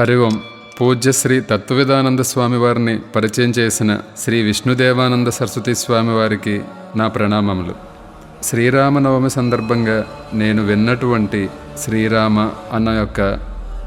హరి ఓం పూజ్య శ్రీ తత్వవిధానంద స్వామి వారిని పరిచయం చేసిన శ్రీ విష్ణుదేవానంద సరస్వతి స్వామి వారికి నా ప్రణామములు. శ్రీరామనవమి సందర్భంగా నేను విన్నటువంటి శ్రీరామ అన్న యొక్క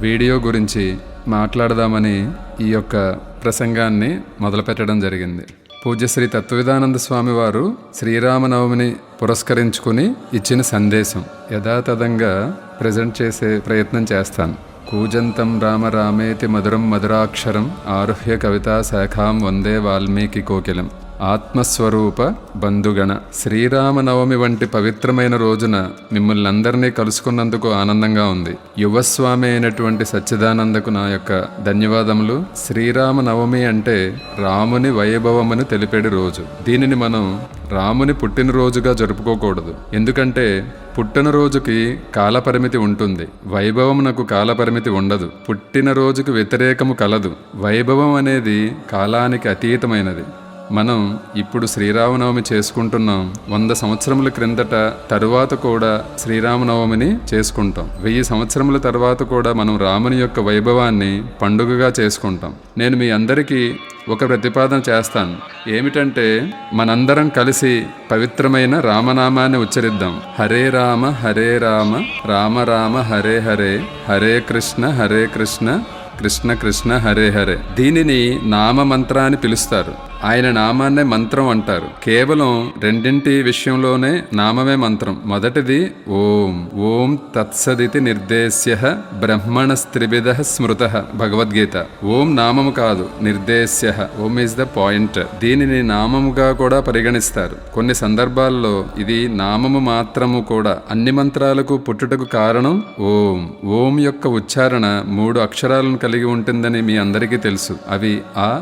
వీడియో గురించి మాట్లాడదామని ఈ యొక్క ప్రసంగాన్ని మొదలుపెట్టడం జరిగింది. పూజ్యశ్రీ తత్వవిధానంద స్వామివారు శ్రీరామనవమిని పురస్కరించుకుని ఇచ్చిన సందేశం యథాతథంగా ప్రజెంట్ చేసే ప్రయత్నం చేస్తాను. కూజంతం రామ రామేతి మధురం మధురాక్షరం ఆరుహ్య కవితా శాఖాం వందే వాల్మీకి కోకిలం. ఆత్మస్వరూప బంధుగణ శ్రీరామనవమి వంటి పవిత్రమైన రోజున మిమ్మల్ని అందరినీ కలుసుకున్నందుకు ఆనందంగా ఉంది. యువస్వామి అయినటువంటి సచ్చిదానందకు నా యొక్క ధన్యవాదములు. శ్రీరామనవమి అంటే రాముని వైభవమును తెలిపేడు రోజు. దీనిని మనం రాముని పుట్టినరోజుగా జరుపుకోకూడదు. ఎందుకంటే పుట్టినరోజుకి కాలపరిమితి ఉంటుంది. వైభవమునకు కాలపరిమితి ఉండదు. పుట్టినరోజుకు వ్యతిరేకము కలదు. వైభవం అనేది కాలానికి అతీతమైనది. మనం ఇప్పుడు శ్రీరామనవమి చేసుకుంటున్నాం. వంద సంవత్సరముల క్రిందట తరువాత కూడా శ్రీరామనవమిని చేసుకుంటాం. వెయ్యి సంవత్సరముల తర్వాత కూడా మనం రాముని యొక్క వైభవాన్ని పండుగగా చేసుకుంటాం. నేను మీ అందరికీ ఒక ప్రతిపాదన చేస్తాను. ఏమిటంటే మనందరం కలిసి పవిత్రమైన రామనామాన్ని ఉచ్చరిద్దాం. హరే రామ హరే రామ రామ రామ హరే హరే హరే కృష్ణ హరే కృష్ణ కృష్ణ కృష్ణ హరే హరే. దీనిని నామ మంత్ర అని పిలుస్తారు. ఆయన నామాన్నే మంత్రం అంటారు. కేవలం రెండింటి విషయంలోనే నామమే మంత్రం. మొదటిది ఓం. ఓం తత్సదితి నిర్దేశ్య బ్రహ్మణ స్త్రివిధ స్మృత భగవద్గీత. ఓం నామము కాదు నిర్దేశ్య. ఓం ఈజ్ ద పాయింట్ దీనిని నామముగా కూడా పరిగణిస్తారు. కొన్ని సందర్భాల్లో ఇది నామము మాత్రము కూడా అన్ని మంత్రాలకు పుట్టుటకు కారణం ఓం. ఓం యొక్క ఉచ్చారణ మూడు అక్షరాలను కలిగి ఉంటుందని మీ అందరికీ తెలుసు. అవి ఆ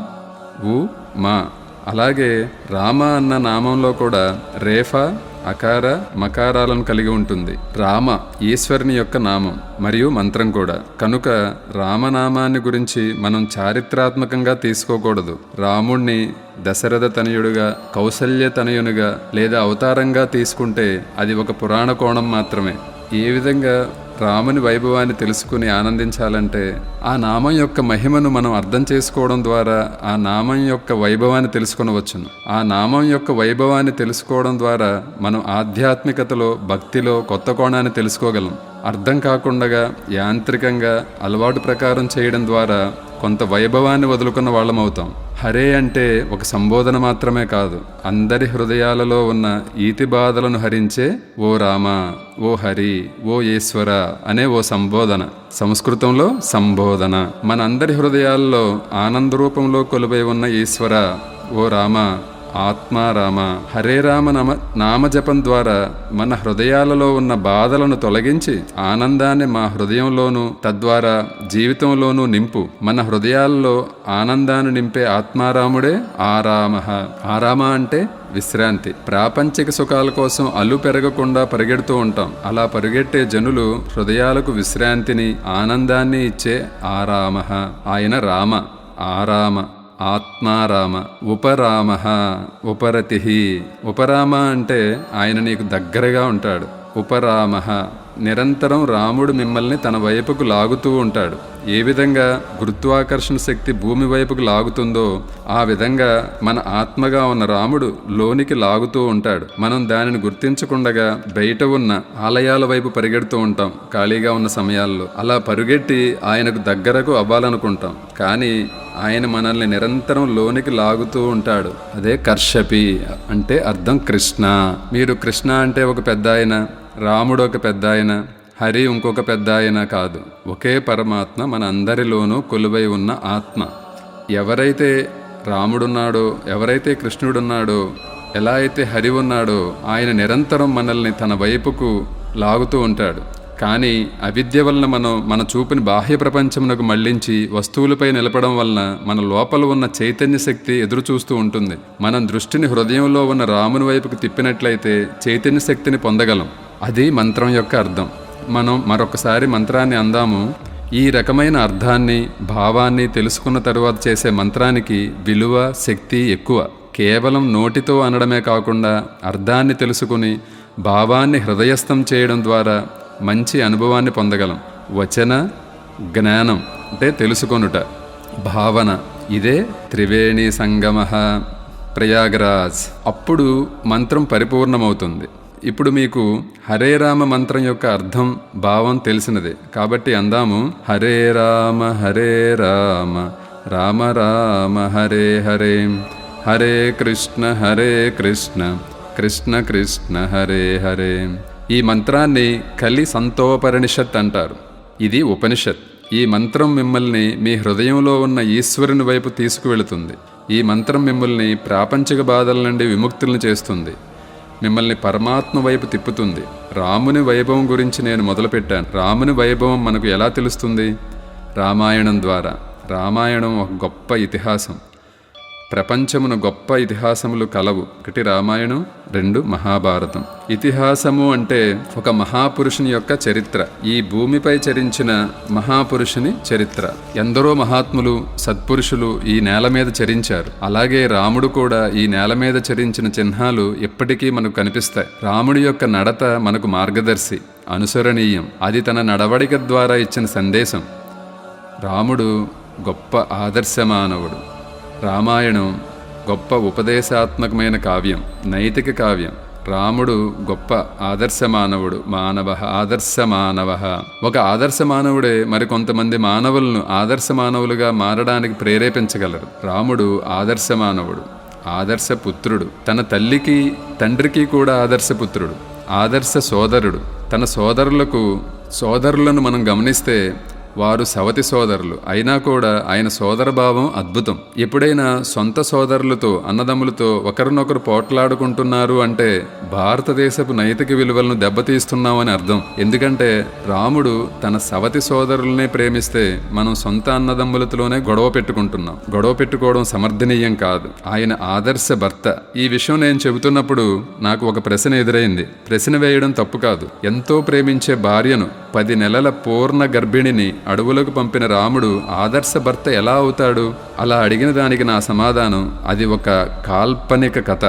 ఉ మా. అలాగే రామ అన్న నామంలో కూడా రేఫ అకార మకారాలను కలిగి ఉంటుంది. రామ ఈశ్వరుని యొక్క నామం మరియు మంత్రం కూడా. కనుక రామనామాన్ని గురించి మనం చారిత్రాత్మకంగా తీసుకోకూడదు. రాముణ్ణి దశరథ తనయుడుగా కౌసల్య తనయునిగా లేదా అవతారంగా తీసుకుంటే అది ఒక పురాణ కోణం మాత్రమే. ఏ విధంగా రాముని వైభవాన్ని తెలుసుకుని ఆనందించాలంటే ఆ నామం యొక్క మహిమను మనం అర్థం చేసుకోవడం ద్వారా ఆ నామం యొక్క వైభవాన్ని తెలుసుకునవచ్చును. ఆ నామం యొక్క వైభవాన్ని తెలుసుకోవడం ద్వారా మనం ఆధ్యాత్మికతలో భక్తిలో కొత్త కోణాన్ని తెలుసుకోగలం. అర్థం కాకుండా యాంత్రికంగా అలవాటు ప్రకారం చేయడం ద్వారా కొంత వైభవాన్ని వదులుకున్న వాళ్ళం అవుతాం హరే అంటే ఒక సంబోధన మాత్రమే కాదు అందరి హృదయాలలో ఉన్న ఈతి బాధలను హరించే ఓ రామ ఓ హరి ఓ ఈశ్వర అనే ఓ సంబోధన. సంస్కృతంలో సంబోధన. మనందరి హృదయాల్లో ఆనంద రూపంలో కొలువై ఉన్న ఈశ్వర ఓ రామ ఆత్మారామ హరే రామ నామ నామజపం ద్వారా మన హృదయాలలో ఉన్న బాధలను తొలగించి ఆనందాన్ని మా హృదయంలోనూ తద్వారా జీవితంలోనూ నింపు. మన హృదయాల్లో ఆనందాన్ని నింపే ఆత్మారాముడే ఆరామ ఆరామ అంటే విశ్రాంతి. ప్రాపంచిక సుఖాల కోసం అల్లు పెరగకుండా పరిగెడుతూ ఉంటాం. అలా పరిగెట్టే జనులు హృదయాలకు విశ్రాంతిని ఆనందాన్ని ఇచ్చే ఆరామ ఆయన రామ. ఆరామ ఆత్మారామ ఉపరామ ఉపరతి. ఉపరామ అంటే ఆయన నీకు దగ్గరగా ఉంటాడు. ఉపరామ. నిరంతరం రాముడు మిమ్మల్ని తన వైపుకు లాగుతూ ఉంటాడు. ఏ విధంగా గురుత్వాకర్షణ శక్తి భూమి వైపుకు లాగుతుందో ఆ విధంగా మన ఆత్మగా ఉన్న రాముడు లోనికి లాగుతూ ఉంటాడు. మనం దానిని గుర్తించకుండగా బయట ఉన్న ఆలయాల వైపు పరిగెడుతూ ఉంటాం ఖాళీగా ఉన్న సమయాల్లో. అలా పరుగెట్టి ఆయనకు దగ్గరకు అవ్వాలనుకుంటాం. కానీ ఆయన మనల్ని నిరంతరం లోనికి లాగుతూ ఉంటాడు. అదే కర్షపి అంటే అర్థం కృష్ణ. మీరు కృష్ణ అంటే ఒక పెద్ద ఆయన. రాముడు ఒక పెద్ద ఆయన హరి ఇంకొక పెద్ద ఆయన కాదు. ఒకే పరమాత్మ మన అందరిలోనూ కొలువై ఉన్న ఆత్మ. ఎవరైతే రాముడున్నాడో ఎవరైతే కృష్ణుడున్నాడో ఎలా అయితే హరి ఉన్నాడో ఆయన నిరంతరం మనల్ని తన వైపుకు లాగుతూ ఉంటాడు. కానీ అవిద్య వలన మనం మన చూపుని బాహ్య ప్రపంచమునకు మళ్ళించి వస్తువులపై నిలపడం వలన మన లోపల ఉన్న చైతన్య శక్తి ఎదురు చూస్తూ ఉంటుంది. మనం దృష్టిని హృదయంలో ఉన్న రాముని వైపుకు తిప్పినట్లయితే చైతన్య శక్తిని పొందగలం. అది మంత్రం యొక్క అర్థం. మనం మరొకసారి మంత్రాన్ని అందాము. ఈ రకమైన అర్థాన్ని భావాన్ని తెలుసుకున్న తరువాత చేసే మంత్రానికి విలువ శక్తి ఎక్కువ. కేవలం నోటితో అనడమే కాకుండా అర్థాన్ని తెలుసుకుని భావాన్ని హృదయస్థం చేయడం ద్వారా మంచి అనుభవాన్ని పొందగలం. వచన జ్ఞానం అంటే తెలుసుకొనుట. భావన ఇదే త్రివేణి సంగమ. ప్రయాగరాజ్. అప్పుడు మంత్రం పరిపూర్ణమవుతుంది. ఇప్పుడు మీకు హరే రామ మంత్రం యొక్క అర్థం భావం తెలిసినదే. కాబట్టి అందాము హరే రామ హరే రామ రామ రామ హరే హరే హరే కృష్ణ హరే కృష్ణ కృష్ణ కృష్ణ హరే హరే. ఈ మంత్రాన్ని కలి సంతోపరిషత్ అంటారు. ఇది ఉపనిషత్. ఈ మంత్రం మిమ్మల్ని మీ హృదయంలో ఉన్న ఈశ్వరుని వైపు తీసుకువెళుతుంది. ఈ మంత్రం మిమ్మల్ని ప్రాపంచిక బాధల నుండి విముక్తులను చేస్తుంది. మిమ్మల్ని పరమాత్మ వైపు తిప్పుతుంది. రాముని వైభవం గురించి నేను మొదలుపెట్టాను. రాముని వైభవం మనకు ఎలా తెలుస్తుంది? రామాయణం ద్వారా. రామాయణం ఒక గొప్ప ఇతిహాసం. ప్రపంచమున గొప్ప ఇతిహాసములు కలవు. ఒకటి రామాయణం రెండు మహాభారతం. ఇతిహాసము అంటే ఒక మహాపురుషుని యొక్క చరిత్ర. ఈ భూమిపై చరించిన మహాపురుషుని చరిత్ర. ఎందరో మహాత్ములు సత్పురుషులు ఈ నేల మీద చరించారు. అలాగే రాముడు కూడా ఈ నేల మీద చరించిన చిహ్నాలు ఇప్పటికీ మనకు కనిపిస్తాయి. రాముడి యొక్క నడత మనకు మార్గదర్శి అనుసరణీయం. అది తన నడవడిక ద్వారా ఇచ్చిన సందేశం. రాముడు గొప్ప ఆదర్శమానవుడు. రామాయణం గొప్ప ఉపదేశాత్మకమైన కావ్యం నైతిక కావ్యం. రాముడు గొప్ప ఆదర్శ మానవుడు మానవ ఆదర్శ మానవ ఒక ఆదర్శ మానవుడే మరికొంతమంది మానవులను ఆదర్శ మానవులుగా మారడానికి ప్రేరేపించగలరు రాముడు ఆదర్శ మానవుడు ఆదర్శ పుత్రుడు తన తల్లికి తండ్రికి కూడా ఆదర్శ పుత్రుడు ఆదర్శ సోదరుడు. తన సోదరులకు సోదరులను మనం గమనిస్తే వారు సవతి సోదరులు. అయినా కూడా ఆయన సోదర భావం అద్భుతం. ఎప్పుడైనా సొంత సోదరులతో అన్నదమ్ములతో ఒకరినొకరు పోట్లాడుకుంటున్నారు అంటే భారతదేశపు నైతిక విలువలను దెబ్బతీస్తున్నామని అర్థం. ఎందుకంటే రాముడు తన సవతి సోదరులనే ప్రేమిస్తే మనం సొంత అన్నదమ్ములతోనే గొడవ పెట్టుకుంటున్నాం. గొడవ పెట్టుకోవడం సమర్థనీయం కాదు. ఆయన ఆదర్శ భర్త. ఈ విషయం నేను చెబుతున్నప్పుడు నాకు ఒక ప్రశ్న ఎదురైంది. ప్రశ్న వేయడం తప్పు కాదు. ఎంతో ప్రేమించే భార్యను పది నెలల పూర్ణ గర్భిణిని అడవులకు పంపిన రాముడు ఆదర్శ భర్త ఎలా అవుతాడు? అలా అడిగిన దానికి నా సమాధానం అది ఒక కాల్పనిక కథ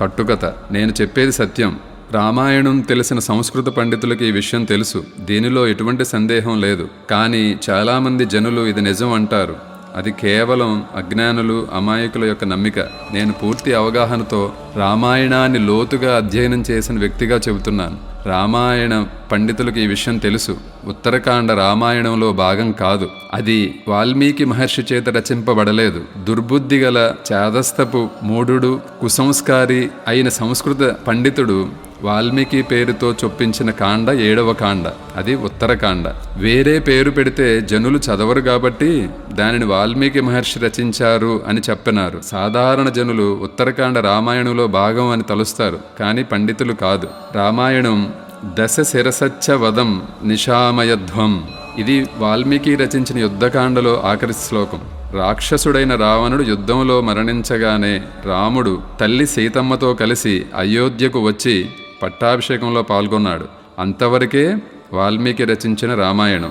కట్టుకథ. నేను చెప్పేది సత్యం. రామాయణం తెలిసిన సంస్కృత పండితులకి ఈ విషయం తెలుసు. దీనిలో ఎటువంటి సందేహం లేదు. కానీ చాలామంది జనులు ఇది నిజం అంటారు. అది కేవలం అజ్ఞానులు అమాయకుల యొక్క నమ్మిక. నేను పూర్తి అవగాహనతో రామాయణాన్ని లోతుగా అధ్యయనం చేసిన వ్యక్తిగా చెబుతున్నాను. రామాయణ పండితులకు ఈ విషయం తెలుసు. ఉత్తరకాండ రామాయణంలో భాగం కాదు. అది వాల్మీకి మహర్షి చేత రచింపబడలేదు. దుర్బుద్ధి గల చాదస్తపు మూఢుడు కుసంస్కారి అయిన సంస్కృత పండితుడు వాల్మీకి పేరుతో చొప్పించిన కాండ ఏడవ కాండ అది ఉత్తరకాండ వేరే పేరు పెడితే జనులు చదవరు కాబట్టి దానిని వాల్మీకి మహర్షి రచించారు అని చెప్పినారు. సాధారణ జనులు ఉత్తరకాండ రామాయణంలో భాగం అని తలుస్తారు కానీ పండితులు కాదు. రామాయణం దశ శిరసచ్చ వదం నిషామయధ్వం ఇది వాల్మీకి రచించిన యుద్ధకాండలో ఆఖరి శ్లోకం. రాక్షసుడైన రావణుడు యుద్ధంలో మరణించగానే రాముడు తల్లి సీతమ్మతో కలిసి అయోధ్యకు వచ్చి పట్టాభిషేకంలో పాల్గొన్నాడు. అంతవరకే వాల్మీకి రచించిన రామాయణం.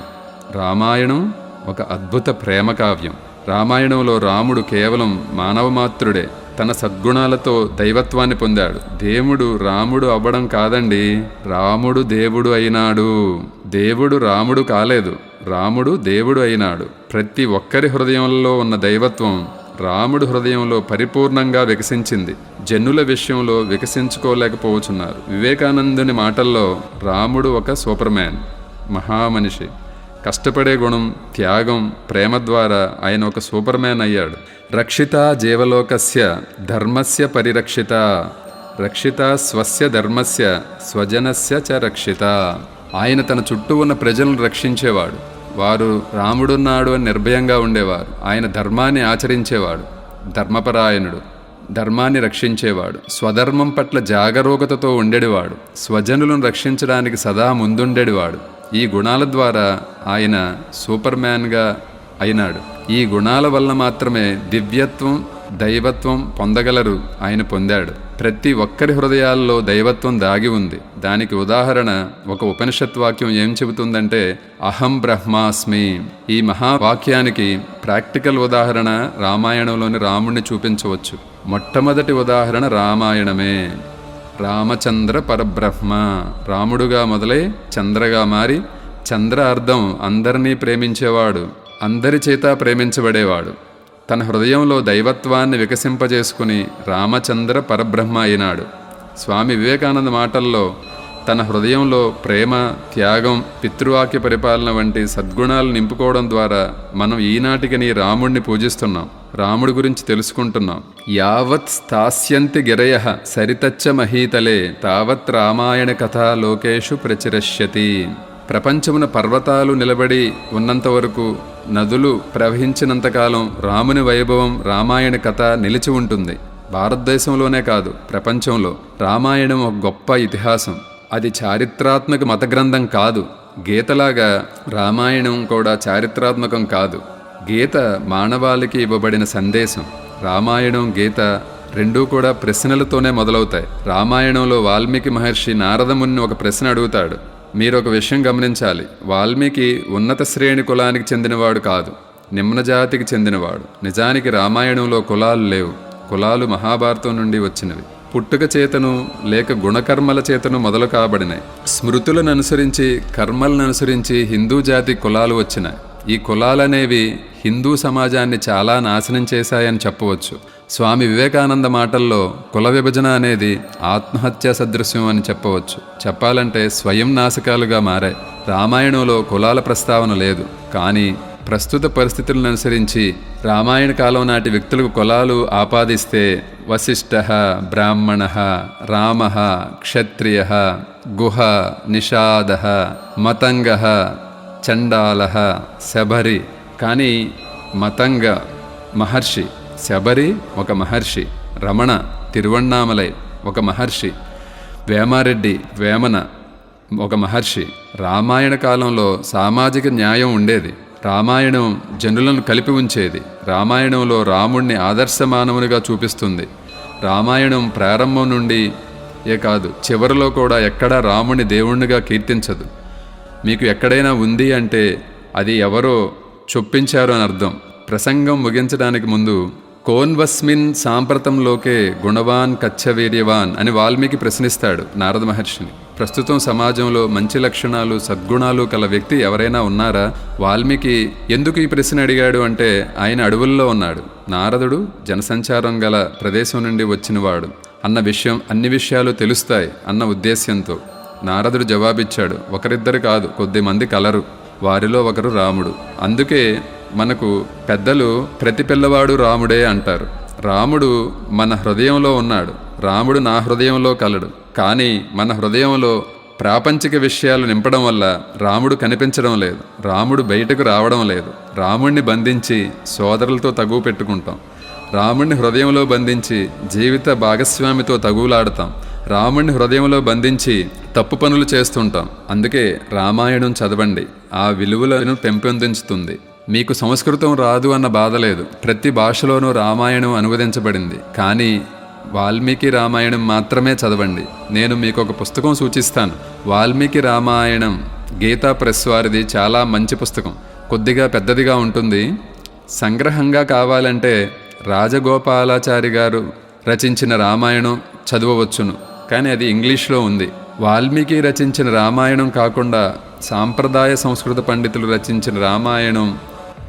రామాయణం ఒక అద్భుత ప్రేమ కావ్యం. రామాయణంలో రాముడు కేవలం మానవమాత్రుడే. తన సద్గుణాలతో దైవత్వాన్ని పొందాడు. దేవుడు రాముడు అవ్వడం కాదండి. రాముడు దేవుడు అయినాడు. దేవుడు రాముడు కాలేదు. రాముడు దేవుడు అయినాడు. ప్రతి ఒక్కరి హృదయంలో ఉన్న దైవత్వం రాముడు హృదయంలో పరిపూర్ణంగా వికసించింది. జనుల విషయంలో వికసించుకోలేకపోవచ్చున్నారు వివేకానందుని మాటల్లో రాముడు ఒక సూపర్ మ్యాన్ మహామనిషి. కష్టపడే గుణం త్యాగం ప్రేమ ద్వారా ఆయన ఒక సూపర్ మ్యాన్ అయ్యాడు. రక్షిత జీవలోకస్య ధర్మస్య పరిరక్షిత. రక్షిత స్వస్య ధర్మస్య స్వజనస్య చ రక్షిత. ఆయన తన చుట్టూ ఉన్న ప్రజలను రక్షించేవాడు. వారు రాముడున్నాడు అని నిర్భయంగా ఉండేవారు. ఆయన ధర్మాన్ని ఆచరించేవాడు. ధర్మపరాయణుడు. ధర్మాన్ని రక్షించేవాడు. స్వధర్మం పట్ల జాగరూకతతో ఉండేవాడు. స్వజనులను రక్షించడానికి సదా ముందుండేవాడు. ఈ గుణాల ద్వారా ఆయన సూపర్ మ్యాన్గా అయినాడు. ఈ గుణాల వల్ల మాత్రమే దివ్యత్వం దైవత్వం పొందగలరు ఆయన పొందాడు. ప్రతి ఒక్కరి హృదయాల్లో దైవత్వం దాగి ఉంది. దానికి ఉదాహరణ ఒక ఉపనిషత్ వాక్యం ఏం చెబుతుందంటే అహం బ్రహ్మాస్మి ఈ మహావాక్యానికి ప్రాక్టికల్ ఉదాహరణ రామాయణంలోని రాముణ్ణి చూపించవచ్చు. మొట్టమొదటి ఉదాహరణ రామాయణమే. రామచంద్ర పరబ్రహ్మ. రాముడుగా మొదలై చంద్రగా మారి చంద్ర అర్థం అందరినీ ప్రేమించేవాడు అందరి చేత ప్రేమించబడేవాడు. తన హృదయంలో దైవత్వాన్ని వికసింపజేసుకుని రామచంద్ర పరబ్రహ్మ అయినాడు. స్వామి వివేకానంద మాటల్లో తన హృదయంలో ప్రేమ త్యాగం పితృవాక్య పరిపాలన వంటి సద్గుణాలు నింపుకోవడం ద్వారా మనం ఈనాటికి నీ రాముణ్ణి పూజిస్తున్నాం. రాముడి గురించి తెలుసుకుంటున్నాం. యావత్ స్థాస్యంతి గిరయ సరితచ్చ మహీతలే తావత్ రామాయణ కథా లోకేషు ప్రచురష్యతి. ప్రపంచమున పర్వతాలు నిలబడి ఉన్నంత వరకు నదులు ప్రవహించినంతకాలం రాముని వైభవం రామాయణ కథ నిలిచి ఉంటుంది. భారతదేశంలోనే కాదు ప్రపంచంలో. రామాయణం ఒక గొప్ప ఇతిహాసం. అది చారిత్రాత్మక మత గ్రంథం కాదు. గీతలాగా రామాయణం కూడా చారిత్రాత్మకం కాదు. గీత మానవాళికి ఇవ్వబడిన సందేశం. రామాయణం గీత రెండూ కూడా ప్రశ్నలతోనే మొదలవుతాయి. రామాయణంలో వాల్మీకి మహర్షి నారదముని ఒక ప్రశ్న అడుగుతాడు. మీరు ఒక విషయం గమనించాలి. వాల్మీకి ఉన్నత శ్రేణి కులానికి చెందినవాడు కాదు. నిమ్న జాతికి చెందినవాడు. నిజానికి రామాయణంలో కులాలు లేవు. కులాలు మహాభారతం నుండి వచ్చినవి. పుట్టుక చేతను లేక గుణకర్మల చేతను మొదలు కాబడినాయి. స్మృతులను అనుసరించి కర్మలను అనుసరించి హిందూ జాతి కులాలు వచ్చినాయి. ఈ కులాలనేవి హిందూ సమాజాన్ని చాలా నాశనం చేశాయని చెప్పవచ్చు. స్వామి వివేకానంద మాటల్లో కుల విభజన అనేది ఆత్మహత్యా సదృశ్యం అని చెప్పవచ్చు. చెప్పాలంటే స్వయం నాశకాలుగా మారాయి. రామాయణంలో కులాల ప్రస్తావన లేదు. కానీ ప్రస్తుత పరిస్థితులను అనుసరించి రామాయణ కాలం నాటి వ్యక్తులకు కులాలు ఆపాదిస్తే వశిష్ఠ బ్రాహ్మణ రామ క్షత్రియ గుహ నిషాద మతంగ చండాల శబరి. కానీ మతంగ మహర్షి శబరి ఒక మహర్షి రమణ తిరువణ్ణామలై ఒక మహర్షి వేమారెడ్డి వేమన ఒక మహర్షి. రామాయణ కాలంలో సామాజిక న్యాయం ఉండేది. రామాయణం జనులను కలిపి ఉంచేది. రామాయణంలో రాముణ్ణి ఆదర్శమానవునిగా చూపిస్తుంది. రామాయణం ప్రారంభం నుండి ఏ కాదు చివరిలో కూడా ఎక్కడా రాముని దేవుణ్ణిగా కీర్తించదు. మీకు ఎక్కడైనా ఉంది అంటే అది ఎవరో చొప్పించారు అని అర్థం. ప్రసంగం ముగించడానికి ముందు కోన్వస్మిన్ సాంప్రతంలోకే గుణవాన్ కచ్చవీర్యవాన్ అని వాల్మీకి ప్రశ్నిస్తాడు నారద మహర్షిని. ప్రస్తుతం సమాజంలో మంచి లక్షణాలు సద్గుణాలు కల వ్యక్తి ఎవరైనా ఉన్నారా? వాల్మీకి ఎందుకు ఈ ప్రశ్న అడిగాడు అంటే ఆయన అడవుల్లో ఉన్నాడు. నారదుడు జనసంచారం గల ప్రదేశం నుండి వచ్చినవాడు. అన్న విషయం అన్ని విషయాలు తెలుస్తాయి అన్న ఉద్దేశ్యంతో. నారదుడు జవాబిచ్చాడు ఒకరిద్దరు కాదు కొద్ది మంది కలరు. వారిలో ఒకరు రాముడు. అందుకే మనకు పెద్దలు ప్రతి పిల్లవాడు రాముడే అంటారు. రాముడు మన హృదయంలో ఉన్నాడు. రాముడు నా హృదయంలో కలడు. కానీ మన హృదయంలో ప్రాపంచిక విషయాలు నింపడం వల్ల రాముడు కనిపించడం లేదు. రాముడు బయటకు రావడం లేదు. రాముణ్ణి బంధించి సోదరులతో తగువ పెట్టుకుంటాం. రాముణ్ణి హృదయంలో బంధించి జీవిత భాగస్వామితో తగువులాడతాం రాముణ్ణి హృదయంలో బంధించి తప్పు పనులు చేస్తుంటాం. అందుకే రామాయణం చదవండి. ఆ విలువలను పెంపొందించుతుంది. మీకు సంస్కృతం రాదు అన్న బాధ లేదు. ప్రతి భాషలోనూ రామాయణం అనువదించబడింది. కానీ వాల్మీకి రామాయణం మాత్రమే చదవండి. నేను మీకు ఒక పుస్తకం సూచిస్తాను. వాల్మీకి రామాయణం గీతా ప్రెస్ వారిది చాలా మంచి పుస్తకం. కొద్దిగా పెద్దదిగా ఉంటుంది. సంగ్రహంగా కావాలంటే రాజగోపాలాచారి గారు రచించిన రామాయణం చదవవచ్చును. కానీ అది ఇంగ్లీష్లో ఉంది. వాల్మీకి రచించిన రామాయణం కాకుండా సాంప్రదాయ సంస్కృత పండితులు రచించిన రామాయణం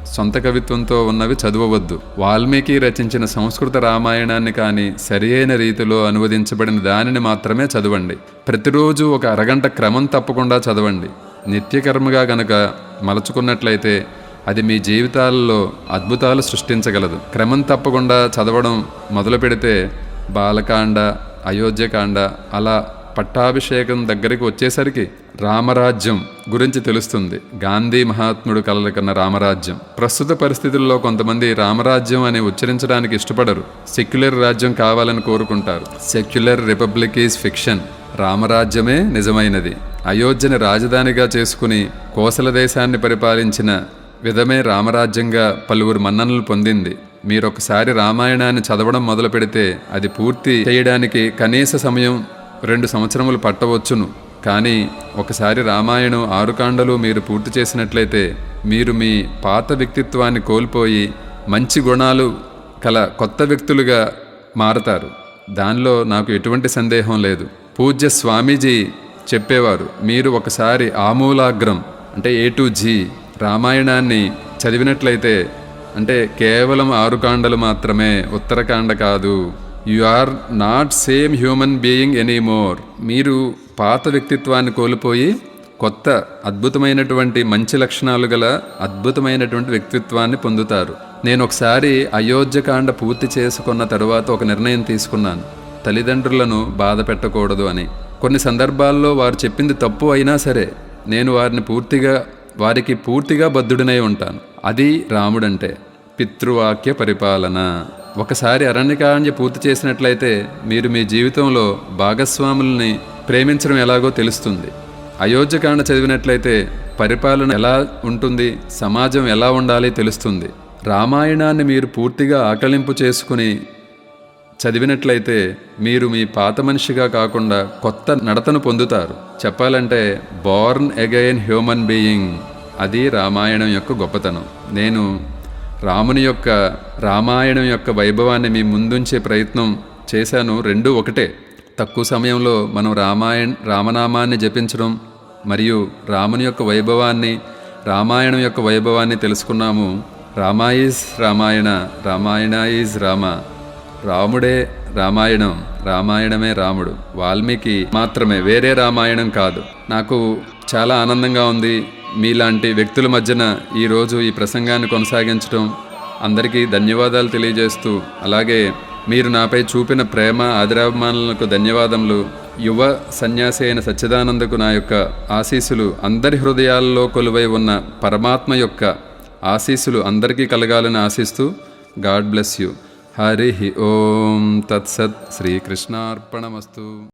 సొంత కవిత్వంతో ఉన్నవి చదవవద్దు. వాల్మీకి రచించిన సంస్కృత రామాయణాన్ని కానీ సరియైన రీతిలో అనువదించబడిన దానిని మాత్రమే చదవండి. ప్రతిరోజు ఒక అరగంట క్రమం తప్పకుండా చదవండి. నిత్యకర్మగా గనక మలుచుకున్నట్లయితే అది మీ జీవితాలలో అద్భుతాలు సృష్టించగలదు. క్రమం తప్పకుండా చదవడం మొదలు పెడితే బాలకాండ అయోధ్యకాండ అలా పట్టాభిషేకం దగ్గరికి వచ్చేసరికి రామరాజ్యం గురించి తెలుస్తుంది. గాంధీ మహాత్ముడు కలలుకన్న రామరాజ్యం. ప్రస్తుత పరిస్థితుల్లో కొంతమంది రామరాజ్యం అని ఉచ్చరించడానికి ఇష్టపడరు. సెక్యులర్ రాజ్యం కావాలని కోరుకుంటారు. Secular republic is fiction. రామరాజ్యమే నిజమైనది. అయోధ్యని రాజధానిగా చేసుకుని కోసల దేశాన్ని పరిపాలించిన విధమే రామరాజ్యంగా పలువురు మన్ననలు పొందింది. మీరొకసారి రామాయణాన్ని చదవడం మొదలు పెడితే అది పూర్తి చేయడానికి కనీస సమయం రెండు సంవత్సరములు పట్టవచ్చును. కానీ ఒకసారి రామాయణం ఆరు కాండలు మీరు పూర్తి చేసినట్లయితే మీరు మీ పాత వ్యక్తిత్వాన్ని కోల్పోయి మంచి గుణాలు కల కొత్త వ్యక్తులుగా మారతారు. దానిలో నాకు ఎటువంటి సందేహం లేదు. పూజ్య స్వామీజీ చెప్పేవారు మీరు ఒకసారి ఆమూలాగ్రం అంటే ఏ టు జీ రామాయణాన్ని చదివినట్లయితే అంటే కేవలం ఆరు కాండలు మాత్రమే ఉత్తరకాండ కాదు you are not same human being anymore మీరు. పాత వ్యక్తిత్వాన్ని కోల్పోయి కొత్త అద్భుతమైనటువంటి మంచి లక్షణాలు గల అద్భుతమైనటువంటి వ్యక్తిత్వాన్ని పొందుతారు. నేను ఒకసారి అయోధ్యకాండ పూర్తి చేసుకున్న తరువాత ఒక నిర్ణయం తీసుకున్నాను. తల్లిదండ్రులను బాధ పెట్టకూడదు అని. కొన్ని సందర్భాల్లో వారు చెప్పింది తప్పు అయినా సరే నేను వారిని పూర్తిగా వారికి పూర్తిగా బద్ధుడినై ఉంటాను. అది రాముడంటే పితృవాక్య పరిపాలన. ఒకసారి అరణ్యకాండ పూర్తి చేసినట్లయితే మీరు మీ జీవితంలో భాగస్వాముల్ని ప్రేమించడం ఎలాగో తెలుస్తుంది. అయోధ్యకాండ చదివినట్లయితే పరిపాలన ఎలా ఉంటుంది సమాజం ఎలా ఉండాలి తెలుస్తుంది. రామాయణాన్ని మీరు పూర్తిగా ఆకలింపు చేసుకుని చదివినట్లయితే మీరు మీ పాత మనిషిగా కాకుండా కొత్త నడతను పొందుతారు. చెప్పాలంటే బోర్న్ అగైన్ హ్యూమన్ బీయింగ్ అది రామాయణం యొక్క గొప్పతనం. నేను రాముని యొక్క రామాయణం యొక్క వైభవాన్ని మీ ముందుంచే ప్రయత్నం చేశాను రెండు ఒకటే. తక్కువ సమయంలో మనం రామాయణ రామనామాన్ని జపించడం మరియు రాముని యొక్క వైభవాన్ని రామాయణం యొక్క వైభవాన్ని తెలుసుకున్నాము. రామాయిస్ రామాయణ రామాయణ ఈజ్ రామ. రాముడే రామాయణం. రామాయణమే రాముడు. వాల్మీకి మాత్రమే. వేరే రామాయణం కాదు. నాకు చాలా ఆనందంగా ఉంది మీలాంటి వ్యక్తుల మధ్యన ఈరోజు ఈ ప్రసంగాన్ని కొనసాగించడం అందరికీ ధన్యవాదాలు తెలియజేస్తూ అలాగే మీరు నాపై చూపిన ప్రేమ ఆదరాభిమానులకు ధన్యవాదములు. యువ సన్యాసి అయిన సచ్చిదానందకు నా యొక్క ఆశీస్సులు అందరి హృదయాల్లో కొలువై ఉన్న పరమాత్మ యొక్క ఆశీస్సులు అందరికీ కలగాలని ఆశిస్తూ god bless you. Hari Om తత్సత్ శ్రీకృష్ణార్పణమస్తు